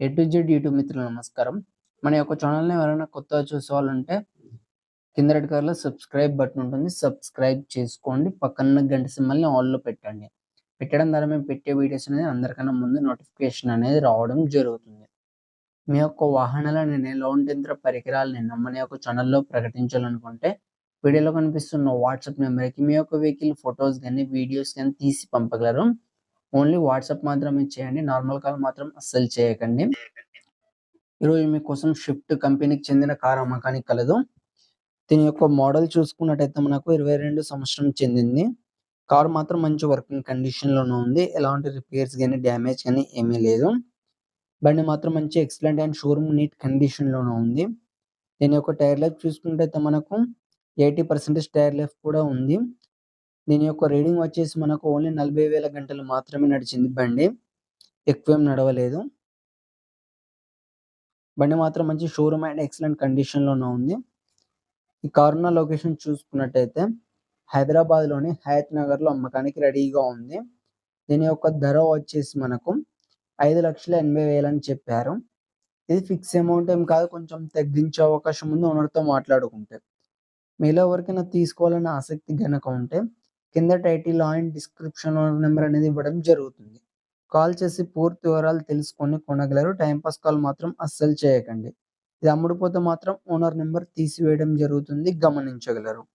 A to Z YouTube మిత్రులు నమస్కారం. మన యొక్క ఛానల్ని ఎవరైనా కొత్తగా చూసేవాళ్ళంటే కింద రెడ్ కలర్లో సబ్స్క్రైబ్ బటన్ ఉంటుంది. సబ్స్క్రైబ్ చేసుకోండి. పక్కన గంట సింబల్ని ఆల్లో పెట్టండి. పెట్టడం ద్వారా మేము పెట్టే వీడియోస్ అనేది అందరికన్నా ముందు నోటిఫికేషన్ అనేది రావడం జరుగుతుంది. మీ యొక్క వాహనాల నేను లోన్ యంత్ర పరికరాలని మన యొక్క ఛానల్లో ప్రకటించాలనుకుంటే వీడియోలో కనిపిస్తున్న వాట్సాప్ నెంబర్కి మీ యొక్క వెహికల్ ఫొటోస్ కానీ వీడియోస్ కానీ తీసి పంపగలరు. ఓన్లీ వాట్సాప్ మాత్రమే చేయండి. నార్మల్ కాల్ మాత్రం అస్సలు చేయకండి. ఈరోజు మీకోసం షిఫ్ట్ కంపెనీకి చెందిన కార్ అమ్మకానికి కలదు. దీని యొక్క మోడల్ చూసుకున్నట్టయితే మనకు ఇరవై రెండు సంవత్సరం చెందింది. కార్ మాత్రం మంచి వర్కింగ్ కండిషన్లోనే ఉంది. ఎలాంటి రిపేర్స్ కానీ డ్యామేజ్ కానీ ఏమీ లేదు. బండి మాత్రం మంచి ఎక్సలెంట్ అండ్ షోరూమ్ నీట్ కండిషన్లోనే ఉంది. దీని యొక్క టైర్ లైఫ్ చూసుకున్నట్టయితే మనకు ఎయిటీ పర్సెంటేజ్ టైర్ లైఫ్ కూడా ఉంది. దీని యొక్క రీడింగ్ వచ్చేసి మనకు ఓన్లీ నలభై వేల గంటలు మాత్రమే నడిచింది బండి. ఎక్కువేం నడవలేదు. బండి మాత్రం మంచి షోరూమ్ అండ్ ఎక్సలెంట్ కండిషన్లోనే ఉంది. ఈ కారున్న లొకేషన్ చూసుకున్నట్టయితే హైదరాబాద్లోని హయత్ నగర్లో అమ్మకానికి రెడీగా ఉంది. దీని యొక్క ధర వచ్చేసి మనకు ఐదు లక్షల ఎనభై వేలు అని చెప్పారు. ఇది ఫిక్స్ అమౌంట్ ఏం కాదు కొంచెం తగ్గించే అవకాశం ఉంది ఓనర్తో మాట్లాడుకుంటే. మీలో ఎవరికైనా తీసుకోవాలనే ఆసక్తి కనుక ఉంటే కింద టైటిల్ అండ్ డిస్క్రిప్షన్ నెంబర్ అనేది ఇవ్వడం జరుగుతుంది. కాల్ చేసి పూర్తి వివరాలు తెలుసుకొని కొనగలరు. టైంపాస్ కాల్ మాత్రం అస్సలు చేయకండి. ఇది అమ్ముడుపోతే మాత్రం ఓనర్ నెంబర్ తీసివేయడం జరుగుతుంది. గమనించగలరు.